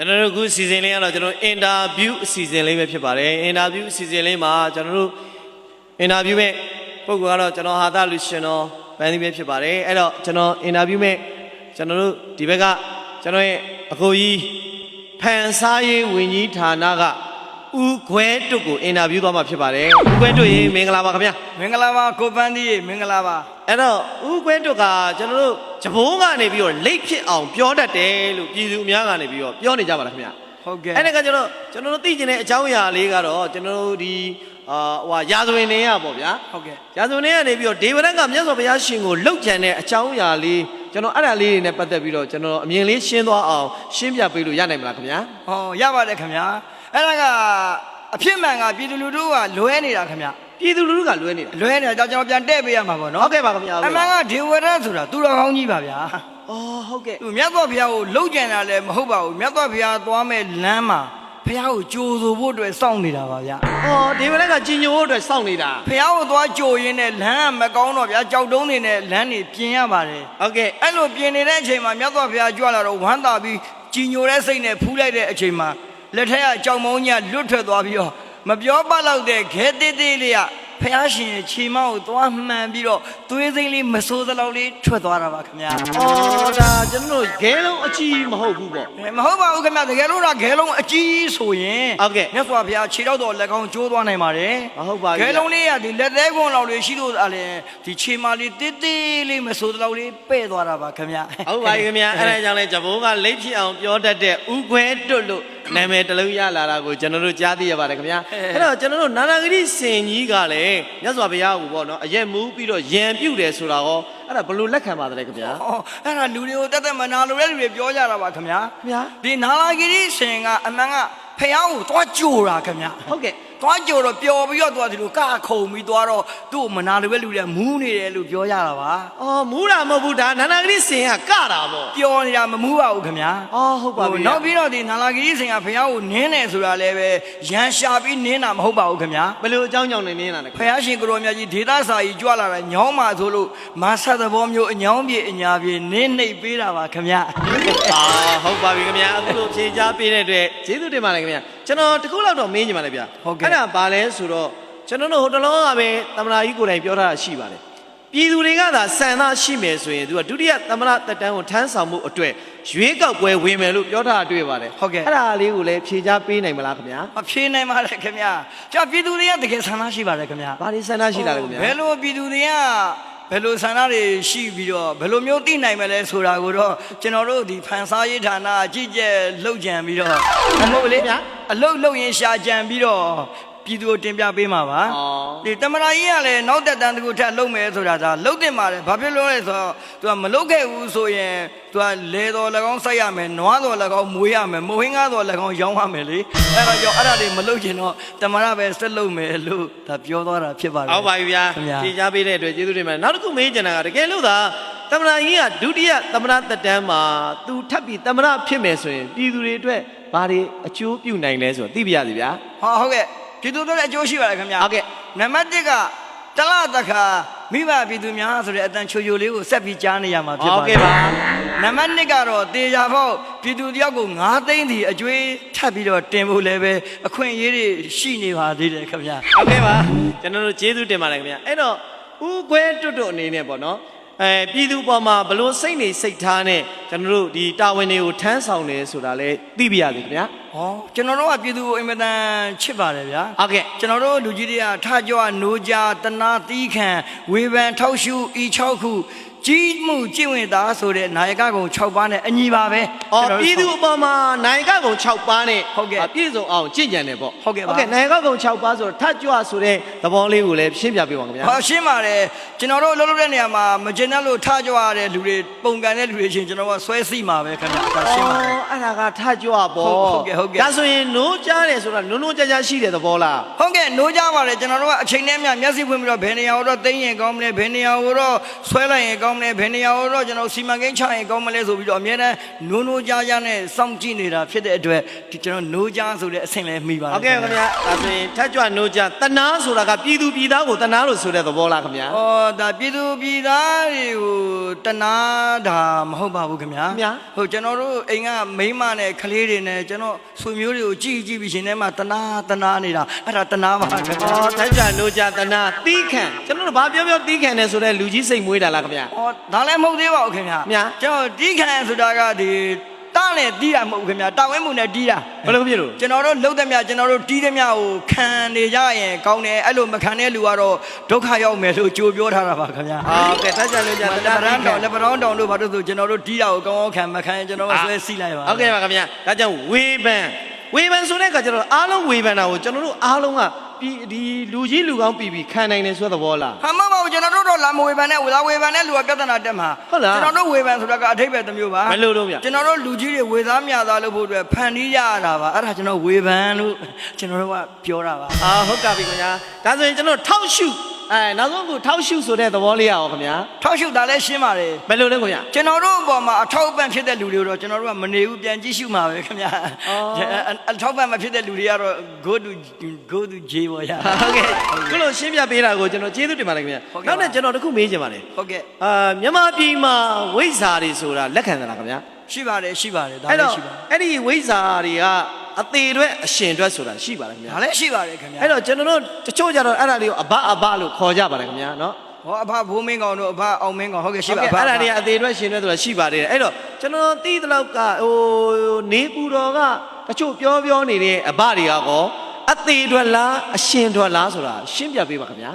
ကျွန်တော်တို့အခုစီစဉ်လေးကတော့ကျွန်တော်အင်တာဗျူးအစီအစဉ်လေးပဲဖြစ်ပါတယ်အင်တာဗျူးအစီအစဉ်လေးမှာကျွန်တော်တို့အင်တာဗျူးမဲ့ပုဂ္ဂိုလ်ကတော့ကျွန်တော်ဟာသလူရှင်တော်ဗန်ဒီပဲဖြစ်ပါတယ်အဲ့တော့ကျွန်တော်အင်တာဗျူးမဲ့ကျွန်တော်တို့ဒီဘက်ကကျွန်တော်ရဲ့အကိုကြီးဖန်စားရေးဝန်ကြီးဌာနက ဦးခွဲတွတ်ကိုအင်တာဗျူးသွားမှာဖြစ်ပါတယ်ဦးခွဲတွတ်ရေမင်္ဂလာပါခင်ဗျာမင်္ဂလာပါကိုပန်းဒီမင်္ဂလာပါအဲ့တော့ဦးခွဲတွတ်ကကျွန်တော်တို့ဂျပိုးကနေပြီးတော့လိတ်ဖြစ်အောင်ပြောတတ်တယ်လို့ပြည်သူအများကနေပြီးတော့ပြောနေကြပါလားခင်ဗျာဟုတ်ကဲ့အဲ့ဒါကကျွန်တော်ကျွန်တော်တို့သိကျင်တဲ့အကြောင်းအရာလေးကတော့ကျွန်တော်တို့ဒီအာဟိုဟာရာဇဝင်နေရပေါ့ဗျာဟုတ်ကဲ့ရာဇဝင်နေကနေပြီးတော့ဒေဝရတ်ကမြတ်စွာဘုရားရှင်ကိုလှုပ်ကြံတဲ့အကြောင်းအရာလေးကျွန်တော်အဲ့ဒါလေးတွေနဲ့ပတ်သက်ပြီးတော့ကျွန်တော်အမြင်လေးရှင်းသွားအောင်ရှင်းပြပေးလို့ရနိုင်မလားခင်ဗျာဟောရပါတယ်ခင်ဗျာ အဲ့ဒါကအဖြစ်မှန်ကပြည်သူလူထုကလွဲနေတာခင်ဗျာပြည်သူလူထုကလွဲနေတာလွဲနေတာကြောင့်ကျွန်တော်ပြန်တဲ့ပေးရမှာပေါ့နော်ဟုတ်ကဲ့ပါခင်ဗျာအမှန်ကဒေဝရတ်ဆိုတာသူတော်ကောင်းကြီးပါဗျာအော်ဟုတ်ကဲ့သူမြတ်စွာဘုရားကိုလှုပ်ကြံတာလည်းမဟုတ်ပါဘူးမြတ်စွာဘုရားသွားမဲ့လမ်းမှာဘုရားကိုကြိုဆိုဖို့အတွက်စောင့်နေတာပါဗျာအော်ဒေဝရတ်ကကြီးညိုဖို့အတွက်စောင့်နေတာဘုရားကိုသွားကြိုရင်းနဲ့လမ်းကမကောင်းတော့ဗျာကြောက်တုံးနေနဲ့လမ်းနေပြင်ရပါတယ်ဟုတ်ကဲ့အဲ့လိုပြင်နေတဲ့အချိန်မှာမြတ်စွာဘုရားကြွလာတော့ဝမ်းသာပြီးကြည်ညိုတဲ့စိတ်နဲ့ဖူးလိုက်တဲ့အချိန်မှာ လက်ထက်ကကြောင်မုံကြီးကလွတ်ထွက်သွားပြီးတော့မပြောပတ်တော့တဲ့ခဲသေးသေးလေးကဖះရှင်ရဲ့ခြေမောက်ကိုသွားမှန်ပြီးတော့သွေးစိမ့်လေးမစိုးသလောက်လေးထွက်သွားတာပါခင်ဗျာအော်ဒါကျွန်တော်တို့ဂဲလုံးအကြီးမဟုတ်ဘူးပေါ့အဲမဟုတ်ပါဘူးခင်ဗျာတကယ်လို့တော့ခဲလုံးအကြီးဆိုရင်ဟုတ်ကဲ့မြတ်စွာဘုရားခြေတော့တော်လက်ကောင်းကျိုးသွားနိုင်ပါတယ်ဟုတ်ပါပြီခဲလုံးလေးကဒီလက်သေးကွန်လောက်လေးရှိလို့အဲ့လေဒီခြေမာလေးတေးသေးလေးမစိုးသလောက်လေးပဲ့သွားတာပါခင်ဗျာ ဟုတ်ပါပြီခင်ဗျာအဲ့ဒါကြောင့်လဲဂျပိုးကလိတ်ဖြစ်အောင်ပြောတတ်တဲ့ဥခွဲတွတ်လို့ နာမည်တစ်လုံးရလာတာကိုကျွန်တော်တို့ကြားသိရပါတယ်ခင်ဗျာအဲ့တော့ကျွန်တော်တို့နာနာဂရိစင်ကြီးကလည်းမြတ်စွာဘုရားကိုပေါ့နော်အရက်မူးပြီးတော့ယံပြုတ်တယ်ဆိုတာရောအဲ့ဒါဘယ်လိုလက်ခံပါသလဲခင်ဗျာ။အော်အဲ့ဒါလူတွေကိုတက်တက်မနာလို့တဲ့လူတွေပြောကြတာပါခင်ဗျာခင်ဗျာ။ဒီနာလာဂီရီရှင်ကအမှန်ကဖះကိုသွားကြိုတာခင်ဗျာဟုတ်ကဲ့။ သွားကြိုတော့ပျော်ပြီးတော့သွားဒီလိုကခုံပြီးသွားတော့သူ့ကိုမနာလို့တဲ့လူတွေမူးနေတယ်လို့ပြောကြတာပါအော်မူးတာမဟုတ်ဘူးဒါနာနာဂရိစင်ကကတာပေါ့။ပျော်နေတာမမူးပါဘူးခင်ဗျာအော်ဟုတ်ပါပြီနောက်ပြီးတော့ဒီနာလာဂီရီရှင်ကဖះကိုနင်းတယ်ဆိုတာလည်းပဲရန်ရှာပြီးနင်းတာမဟုတ်ပါဘူးခင်ဗျာ။ဘယ်လိုအကြောင်းကြောင့်နေနေတာလဲဖះရှင်ကိုရောမြတ်ကြီးဒေသစာကြီးကြွလာတာညောင်းပါဆိုလို့မာဆက်သဘောမျိုးအညောင်းပြေအညာပြေနင်းနှိပ်ပေးတာပါခင်ဗျာအာဟုတ်ပါပြီခင်ဗျာအခုလိုဖြေချပေးတဲ့အတွက်ကျေးဇူးတင်ပါတယ်ခင်ဗျာ ကျွန်တော်တခုလောက်တော့မေးချင်ပါလေဗျာဟုတ်ကဲ့အဲ့ဒါဘာလဲဆိုတော့ကျွန်တော်တို့ဟိုတလောကပဲသမနာကြီးကိုယ်တိုင်ပြောထားတာရှိပါတယ်ပြည်သူတွေကသာစံသားရှိမယ်ဆိုရင်သူကဒုတိယသမနာတက်တန်းကိုထမ်းဆောင်မှုအတွက်ရွေးကောက်ပွဲဝင်မယ်လို့ပြောထားတာတွေ့ပါတယ်ဟုတ်ကဲ့အဲ့ဒါလေးကိုလည်းဖြေချပေးနိုင်မလားခင်ဗျာမဖြေနိုင်ပါနဲ့ခင်ဗျာကြာပြည်သူတွေကတကယ်ဆန္ဒရှိပါတယ်ခင်ဗျာဘာလေးစံသားရှိတာလဲခင်ဗျာဘယ်လိုပြည်သူတွေက ဘယ်လိုဆန္ဒတွေရှိပြီးတော့ဘယ်လိုမျိုးသိနိုင်မလဲဆိုတာကိုတော့ကျွန်တော်တို့ဒီဖန်စားရေးဌာနအကြီးကျယ်လှုပ်ကြံပြီးတော့အမဟုတ်လေဗျာအလုတ်လှုပ်ရင်ရှာကြံပြီးတော့ ပြည်သူကိုတင်ပြပေးမှာပါဩဒီတမနာကြီးကလည်းနောက်တက်တန်းတစ်ခုထပ်လှုပ်မယ်ဆိုတာဒါလှုပ်တင်ပါတယ်ဘာဖြစ်လို့လဲဆိုတော့ तू ကမလှုပ်ခဲ့ဘူးဆိုရင် तू ကလေတော်၎င်းစိုက်ရမယ်နွားတော်၎င်းမွေးရမယ်မဝင်းကားတော်၎င်းရောင်းရမယ်လေအဲ့တော့ကြောင့်အဲ့ဒါတွေမလှုပ်ချင်တော့တမနာပဲဆက်လှုပ်မယ်လို့ဒါပြောသွားတာဖြစ်ပါတယ်ဟုတ်ပါပြီဗျာခင်ဗျာဖြေချပေးတဲ့အတွက်ကျေးဇူးတင်ပါတယ်နောက်တစ်ခုမေးချင်တာကတကယ်လို့သာသမနာကြီးကဒုတိယသမနာတက်တန်းမှာသူထပ်ပြီးသမနာဖြစ်မယ်ဆိုရင်ပြည်သူတွေအတွက်ဘာတွေအကျိုးပြုနိုင်လဲဆိုတော့သိပြရစီဗျာဟောဟုတ်ကဲ့ ပြည်သူတို့လည်းအကျိုးရှိပါတယ်ခင်ဗျာဟုတ်ကဲ့နံပါတ်1ကတလတခါမိဘပြည်သူများဆိုတဲ့အတန်ချိုချိုလေးကိုဆက်ပြီးကြားနေရမှာဖြစ်ဟုတ်ပါတယ်ကဲ့ပါနံပါတ်2ကတော့တေချာဖို့ပြည်သူတယောက်ကို9သိန်းစီအကျွေးထပ်ပြီးတော့တင်ဖို့လည်းပဲအခွင့်အရေးတွေရှိနေပါသေးတယ်ခင်ဗျာဟုတ်ကဲ့ပါကျွန်တော်တို့ကျေးဇူးတင်ပါတယ်ခင်ဗျာအဲ့တော့ဥခွဲတွတ်တွတ်အနေနဲ့ပေါ့နော် အဲပြည်သူပေါ်မှာဘလို့စိတ်နေစိတ်ထားနဲ့ကျွန်တော်တို့ဒီတာဝန်တွေကိုထမ်းဆောင်တယ်ဆိုတာလည်းသိပြရစီခင်ဗျာဟောကျွန်တော်တို့ကပြည်သူကိုအင်မတန်ချစ်ပါတယ်ဗျာဟုတ်ကဲ့ကျွန်တော်တို့လူကြီးတွေကထကြွနိုးကြတနာတီးခံဝေဖန်ထောက်ရှုဤ6ခု ကြီးမှုကျင့်ဝင်သားဆိုတဲ့နာယကကုံ6ပါးနဲ့အညီပါပဲအော်ကျွန်တော်တို့ပြည်သူအပေါ်မှာနိုင်ကကုံ6ပါးနဲ့ဟုတ်ကဲ့အာပြည့်စုံအောင်ကြင့်ကြံတယ်ပေါ့ဟုတ်ကဲ့ပါဟုတ်ကဲ့နိုင်ကကုံ6ပါးဆိုတော့ထတ်ကြွဆိုတဲ့သဘောလေးကိုလည်းရှင်းပြပေးပါခင်ဗျာဟောရှင်းပါတယ်ကျွန်တော်တို့လှုပ်လှုပ်တဲ့နေရာမှာမကျင်တဲ့လို့ထကြွရတဲ့လူတွေပုံကန်တဲ့လူတွေချင်းကျွန်တော်ကဆွဲစီမှာပဲခင်ဗျာဒါရှင်းပါတယ်အော်အဲ့ဒါကထတ်ကြွပေါ့ဟုတ်ကဲ့ဟုတ်ကဲ့ဒါဆိုရင်နိုးကြားတယ်ဆိုတာနုံနုံကြားကြားရှိတဲ့သဘောလားဟုတ်ကဲ့နိုးကြပါတယ်ကျွန်တော်တို့ကအချိန်နဲ့အမျှမျက်စိဖွင့်ပြီးတော့ဘယ်နေရာကိုတော့သိမ်းရင်ကောင်းမလဲဘယ်နေရာကိုတော့ဆွဲလိုက်ရင်ကောင်းမလဲဘယ်နေရာကိုတော့ကျွန်တော်စီမံကိန်းချရင်ကောင်းမလဲဆိုပြီးတော့အများနဲ့နိုးနိုးကြားကြားနဲ့စောင့်ကြည့်နေတာဖြစ်တဲ့အတွက်ဒီကျွန်တော်နိုးကြားဆိုတဲ့အဆင့်လည်းမိပါတဟုတ်ယ်ကဲ့ခင်ဗျာဒါဆိုရင်ထတ်ကြွနိုးကြားတနာဆိုတာကပြည်သူပြည်သားကိုတနာလို့ဆိုတဲ့သဘောလားခင်ဗျာဩဒါပြည်သူပြည်သားတွေကိုတနာတာမဟုတ်ပါဘူးခင်ဗျာခင်ဗျာဟုတ်ကျွန်တော်တို့အိမ်ကမိန်းမနဲ့ကလေးတွေနဲ့ကျွန်တော်ဆွေမျိုးတွေကိုကြည့်ကြည့်ပြီးရှင်ထဲမှာတနာတနာနေတာအဲ့ဒါတနာပါခင်ဗျာအော်ထိုက်ကြလိုကြတနာတီးခံကျွန်တော်တို့ဘာပြောပြောတီးခံနေဆိုတော့လူကြီးစိတ်မွေးတာလားခင်ဗျာဟောဒါလည်းမဟုတ်သေးပါဘူးခင်ဗျာမြာကျွန်တော်တီးခံဆိုတာကဒီတားနဲ့တီးတာမဟုတ်ဘူးခင်ဗျာတာဝဲမှုနဲ့တီးတာဘယ်လိုဖြစ်လို့ကျွန်တော်တို့လှုပ်သမျှကျွန်တော်တို့တီးသမျှကိုခံနေကြရင်ကောင်းတယ်အဲ့လိုမခံတဲ့လူကတော့ဒုက္ခရောက်မယ်လို့ကြိုပြောထားတာပါခင်ဗျာအော်ကဲထိုက်ကြလိုကြလက်တပနာရန်တီးခံတောင်လက်ပရောင်းတောင်တို့ဘာလို့ဆိုကျွန်တော်တို့တီးတာကိုကောင်းကောင်းခံမခံရင်ကျွန်တော်ကဆွဲစီးလိုက်ပါဟုတ်ကဲ့ပါခင်ဗျာဒါကြောင့်ဝေဖန်ဝေဖန်ဆိုတဲ့အခါကျတော့အားလုံးဝေဖန်တာကိုကျွန်တော်တို့အားလုံးက ပြီးဒီလူကြီးလူကောင်းပြီးပြီးခံနိုင်တယ်ဆိုတဲ့သဘောလားဟာမမဟုတ်ကျွန်တော်တို့တော့လာမဝေဖန်နဲ့ဝေလာဝေဖန်နဲ့လူကပြဿနာတက်မှာဟုတ်လားကျွန်တော်တို့ဝေဖန်ဆိုတာကအထိပ္ပယ်တစ်မျိုးပါဘယ်လိုတော့ဗျကျွန်တော်တို့လူကြီးတွေဝေသားမြသားလို့ဖို့အတွက်ဖန်တီးရတာပါအဲ့ဒါကျွန်တော်ဝေဖန်လို့ကျွန်တော်တို့ကပြောတာပါအာဟုတ်ကပြီခင်ဗျာဒါဆိုရင်ကျွန်တော်ထောက်ရှု အဲနောက်ဆုံးကထောက်ရှုဆိုတဲ့သဘောလေးရအောင်ခင်ဗျာထောက်ရှုတာလည်းရှင်းပါတယ်ဘယ်လိုလဲခင်ဗျာကျွန်တော်တို့အပေါ်မှာအထောက်အပံ့ဖြစ်တဲ့လူတွေတော့ကျွန်တော်တို့ကမနေဘူးပြန်ကြည့်ရှုမှာပဲခင်ဗျာအော်အထောက်အပံ့မဖြစ်တဲ့လူတွေကတော့ go to go to j ပေါ့ရဟုတ်ကဲ့ခုလိုရှင်းပြပေးတာကိုကျွန်တော်ကျေးဇူးတင်ပါတယ်ခင်ဗျာဟုတ်ကဲ့နောက်နဲ့ကျွန်တော်တခုမေးချင်ပါတယ်ဟုတ်ကဲ့အာမြန်မာပြည်မှာဝိဇ္ဇာတွေဆိုတာလက်ခံသလားခင်ဗျာရှိပါတယ်ရှိပါတယ်ဒါအဲ့လည်းတော့ရှိပါတယ်အဲ့ဒီဝိဇ္ဇာတွေက အသေးအတွက်အရှင်အတွက်ဆိုတာရှိပါတယ်ခင်ဗျာဒါလည်းရှိပါတယ်ခင်ဗျာအဲ့တော့ကျွန်တော်တို့တချို့ကြတော့အဲ့ဒါလေးကိုအဘအဘလို့ခေါ်ကြပါတယ်ခင်ဗျာနော်ဟောအဖဘိုးမင်းကောင်တို့အဖအောင်မင်းကောင်ဟုတ်ကဲ့ရှိပါဟုတ်အဖကဲ့အဲ့ဒါတွေကအသေးအတွက်ရှင်အတွက်ဆိုတာရှိပါတယ်အဲ့တော့ကျွန်တော်သိသလောက်ကဟိုနေပူတော်ကတချို့ပြောပြောနေတဲ့အဘတွေကကော အသေးအတွက်လားအရှင်အတွက်လားဆိုတာရှင်းပြပေးပါခင်ဗျာ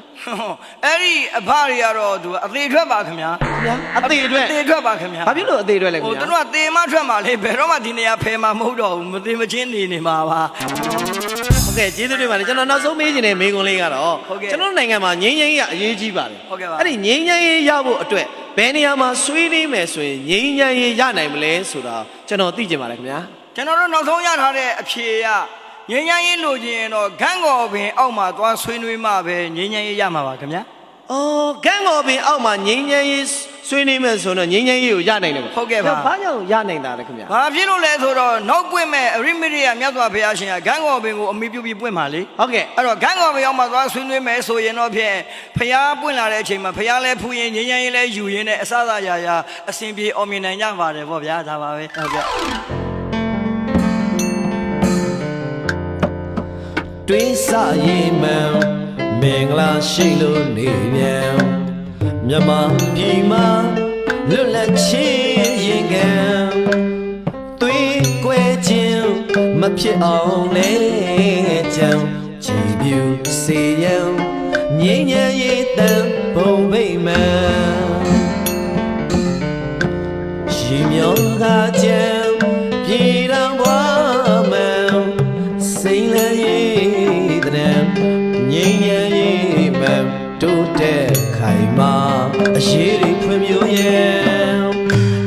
အဲ့ဒီအဖတွေကတော့သူအသေးထွက်ပါခင်ဗျာခင်ဗျာအသေးအတွက်အသေးထွက်ပါခင်ဗျာဘာဖြစ်လို့အသေးအတွက်လဲခင်ဟိုဗျာသူတို့ကသေမထွက်မှာလေဘယ်တော့မှဒီနေရာဖယ်မှာမဟုတ်တော့ဘူးမသေးမချင်းနေနေမှာပါဟုတ်ကဲ့ကျေးဇူးတင်ပါတယ်ကျွန်တော်နောက်ဆုံးမေးချင်တဲ့မေးခွန်းလေးကတော့ဟုတ်ကဲ့ကျွန်တော်နိုင်ငံမှာငြိမ်းချမ်းရေးကအရေးကြီးပါတယ်ဟုတ်ကဲ့ပါအဲ့ဒီငြိမ်းချမ်းရေးရဖို့အတွက်ဘယ်နေရာမှာဆွေးနွေးမယ်ဆိုရင်ငြိမ်းချမ်းရေးရနိုင်မလဲဆိုတာကျွန်တော်သိချင်ပါတယ်ခင်ဗျာကျွန်တော်တို့နောက်ဆုံးရထားတဲ့အဖြေက ငြိမ်းချမ်းရေးလိုချင်ရင်တော့ဂန့်ကော်ပင်အောက်မှာသွားဆွေးနွေးမှပဲငြိမ်းချမ်းရေးရမှာပါခင်ဗျာအော်ဂန့်ကော်ပင်အောက်မှာငြိမ်းချမ်းရေးဆွေးနွေးမယ်ဆိုတော့ငြိမ်းချမ်းရေးကိုရနိုင်တယ်ပေါ့ဟုတ်ကဲ့ပါဘာကြောင့်ရနိုင်တာလဲခင်ဗျာဘာဖြစ်လို့လဲဆိုတော့နောက်ပွင့်မဲ့အရိမရိယမြတ်စွာဘုရားရှင်ကဂန့်ကော်ပင်ကိုအမိပြုပြီးပွင့်ပါလေဟုတ်ကဲ့အဲ့တော့ဂန့်ကော်ပင်အောက်မှာသွားဆွေးနွေးမယ်ဆိုရင်တော့ဖြင့်ဘုရားပွင့်လာတဲ့အချိန်မှာဘုရားလည်းဖူးရင်ငြိမ်းချမ်းရေးလည်းယူရင်းနဲ့အစအစရာရာအစဉ်ပြေအောင်မြင်နိုင်ကြပါတယ်ပေါ့ဗျာဒါပါပဲဟုတ်ကဲ့ တွင်းစရင်မှန်မင်္ဂလာရှိလို့နေပြန်မြမပြည်မှာလွတ်လပ်ချင်းရင်ကံသွေးကွဲခြင်းမဖြစ်အောင်လဲကြောင်ကြည်ပြူစေရန်ငြိမ်းချမ်းရေးတန်ဘုံဗိမာန်ရှိမြောကကြံ ရေးတွေဖွံ့ဖြိုးရဲ့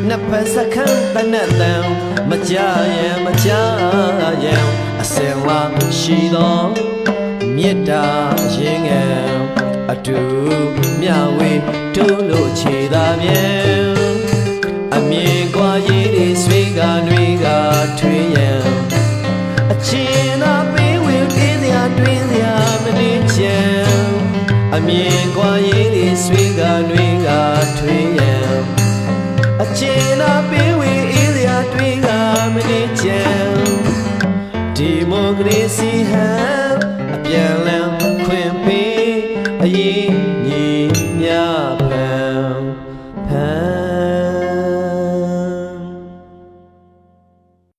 နှစ်ဖက်စခန်းတနတ်တန်မကြရန်မကြရန်အစင်ဝါရှိသောမေတ္တာရင်ငယ်အတူမြဝေတို့လို့ခြေသာပြ